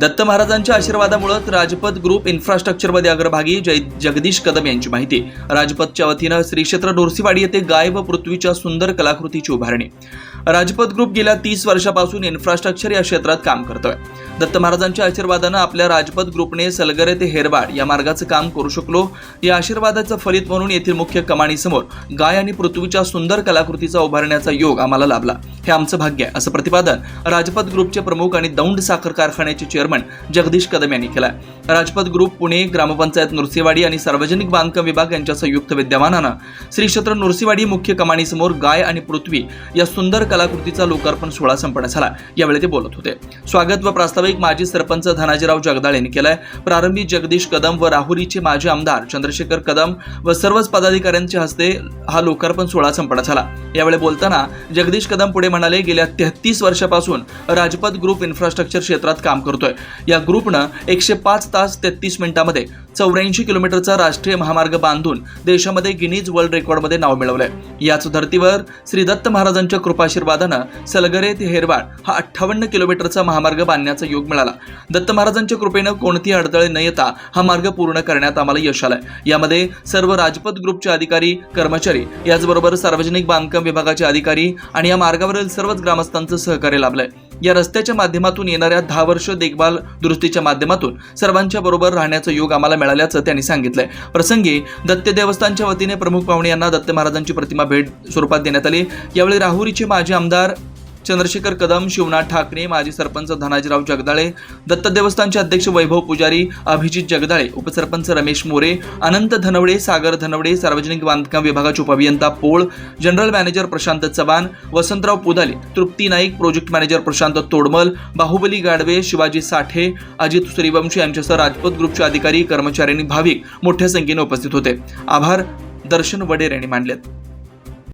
दत्त महाराजांच्या आशीर्वादामुळेच राजपथ ग्रुप इन्फ्रास्ट्रक्चरमध्ये अग्रभागी जय जगदीश कदम यांची माहिती. राजपथच्या वतीनं श्री क्षेत्र नोरसीवाडी येथे गाय व पृथ्वीच्या सुंदर कलाकृतीची उभारणी. राजपथ ग्रुप गेल्या तीस वर्षापासून इन्फ्रास्ट्रक्चर या क्षेत्रात काम करतोय. दत्त महाराजांच्या आशीर्वादानं आपल्या राजपथ ग्रुपने सलगरे ते हेरवाड या मार्गाचं काम करू शकलो. या आशीर्वादाचं फलित म्हणून येथील मुख्य कमाणीसमोर गाय आणि पृथ्वीच्या सुंदर कलाकृतीचा उभारण्याचा योग आम्हाला लाभला. हे आमचं भाग्य आहे असं प्रतिपादन राजपथ ग्रुपचे प्रमुख आणि दौंड साखर कारखान्याचे चेअरमन जगदीश कदम यांनी केलं राजपथ ग्रुप पुणे ग्रामपंचायत नृसिवाडी आणि सार्वजनिक बांधकाम विभाग यांच्या संयुक्त विद्यमानानं श्री क्षेत्र मुख्य कमाणीसमोर गाय आणि पृथ्वी या सुंदर कलाकृतीचा लोकार्पण सोहळा संपन्न झाला. यावेळी ते बोलत होते. स्वागत व प्रास्ताविक माजी सरपंच धनाजीराव जगदाळ यांनी केलंय. प्रारंभी जगदीश कदम व राहुरीचे माजी आमदार चंद्रशेखर कदम व सर्वच पदाधिकाऱ्यांच्या हस्ते हा लोकार्पण सोहळा संपन्न झाला. यावेळी बोलताना जगदीश कदम पुढे म्हणाले गेल्या तेहतीस वर्षापासून राजपथ ग्रुप इन्फ्रास्ट्रक्चर क्षेत्रात काम करतोय. या ग्रुपनं एकशे पाच तास तेहतीस मिनिटांमध्ये चौऱ्याऐंशी किलोमीटरचा राष्ट्रीय महामार्ग बांधून देशामध्ये गिनीज वर्ल्ड रेकॉर्डमध्ये नाव मिळवलंय. याच धर्तीवर श्री दत्त महाराजांच्या आशीर्वादानं सलगरे ते हेरवाड हा अठ्ठावन्न किलोमीटरचा महामार्ग बांधण्याचा योग मिळाला. दत्त महाराजांच्या कृपेनं कोणती अडथळे न येता हा मार्ग पूर्ण करण्यात आम्हाला यश आलंय. यामध्ये सर्व राजपथ ग्रुपचे अधिकारी कर्मचारी याचबरोबर सार्वजनिक बांधकाम विभागाचे अधिकारी आणि या मार्गावरील सर्वच ग्रामस्थांचं सहकार्य लाभलंय. या रस्त्याच्या माध्यमातून येणाऱ्या दहा वर्ष देखभाल दुरुस्तीच्या माध्यमातून सर्वांच्या बरोबर राहण्याचं योग आम्हाला मिळाल्याचं त्यांनी सांगितलंय. प्रसंगी दत्त देवस्थानच्या वतीने प्रमुख पाहुणे यांना दत्त महाराजांची प्रतिमा भेट स्वरूपात देण्यात आली. यावेळी राहुरीचे माजी आमदार चंद्रशेखर कदम शिवनाथ ठाकरे माजी सरपंच धनाजीराव जगदाळे दत्त देवस्थानचे अध्यक्ष वैभव पुजारी अभिजित जगदाळे उपसरपंच रमेश मोरे अनंत धनवडे सागर धनवडे सार्वजनिक बांधकाम विभागाचे उपअभियंता Pol general manager Prashant Chavan Vasantrao Pudale Trupti Naik project manager Prashant Todmal Bahubali Gadwe Shivaji Sathe Ajit Suryavanshi यांच्यासह राजपथ ग्रुपचे अधिकारी कर्मचारी आणि भाविक मोठ्या संख्येने उपस्थित होते. आभार. दर्शन वडेर यांनी मांडलेत.